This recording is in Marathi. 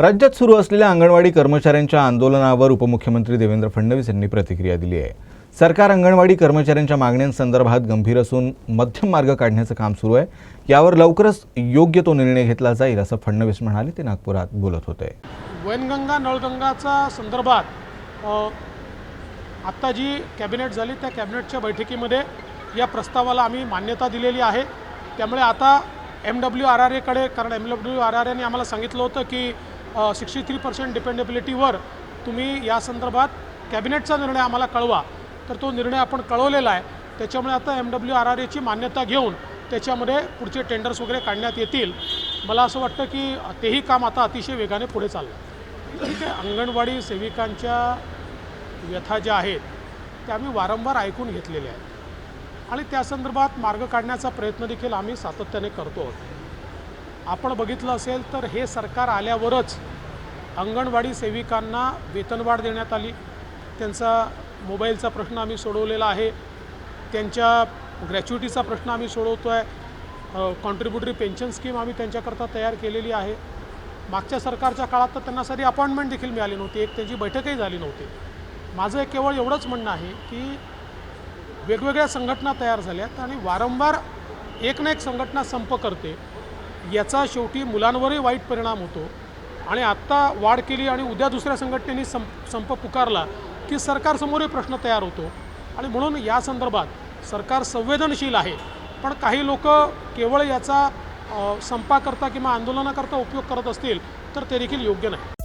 राज्यात सुरू असलेल्या अंगणवाडी कर्मचाऱ्यांच्या आंदोलनावर उपमुख्यमंत्री देवेंद्र फडणवीस यांनी प्रतिक्रिया दिली आहे. सरकार अंगणवाडी कर्मचाऱ्यांच्या मागण्यांसंदर्भात गंभीर असून मध्यम मार्ग काढण्याचं काम सुरू आहे. यावर लवकरच योग्य तो निर्णय घेतला जाईल असं फडणवीस म्हणाले. ते नागपुरात बोलत होते. वैनगंगा नळगंगाचा संदर्भात आत्ता जी कॅबिनेट झाली त्या कॅबिनेटच्या बैठकीमध्ये या प्रस्तावाला आम्ही मान्यता दिलेली आहे. त्यामुळे आता एम डब्ल्यू आर आर एकडे कारण एम डब्ल्यू आर आर एने आम्हाला सांगितलं होतं की सिक्स्टी थ्री पर्सेंट डिपेंडेबिलिटीवर तुम्ही या संदर्भात कॅबिनेटचा निर्णय आम्हाला कळवा. तर तो निर्णय आपण कळवलेला आहे. त्याच्यामुळे आता एम डब्ल्यू आर आर एची मान्यता घेऊन त्याच्यामध्ये पुढचे टेंडर्स वगैरे काढण्यात येतील. मला असं वाटतं की तेही काम आता अतिशय वेगाने पुढे चाललं ठीक आहे अंगणवाडी सेविकांच्या व्यथा ज्या आहेत त्या आम्ही वारंवार ऐकून घेतलेल्या आहेत. आणि त्या संदर्भात मार्ग काढण्याचा प्रयत्न देखील आम्ही सातत्याने करतो आहोत. आपण बघितलं असेल तर हे सरकार आल्यावरच अंगणवाडी सेविकांना वेतनवाढ देण्यात आली. त्यांचा मोबाईलचा प्रश्न आम्ही सोडवलेला आहे. त्यांच्या ग्रॅच्युटीचा प्रश्न आम्ही सोडवतो आहे कॉन्ट्रीब्युटरी पेन्शन स्कीम आम्ही त्यांच्याकरता तयार केलेली आहे. मागच्या सरकारच्या काळात तर त्यांना सारी अपॉइंटमेंट देखील मिळाली नव्हती. एक त्यांची बैठकही झाली नव्हती. माझं केवळ एवढंच म्हणणं आहे की वेगवेगळ्या संघटना तयार झाल्यात आणि वारंवार एक ना एक संघटना संप करते. याचा शेवटी मुलांवरही वाईट परिणाम होतो. आणि आत्ता वाढ केली आणि उद्या दुसऱ्या संघटनेने संप संप पुकारला की सरकारसमोरही प्रश्न तयार होतो. आणि म्हणून या संदर्भात सरकार संवेदनशील आहे. पण काही लोक केवळ याचा संपाकरता किंवा आंदोलनाकरता उपयोग करत असतील तर ते देखील योग्य नाही.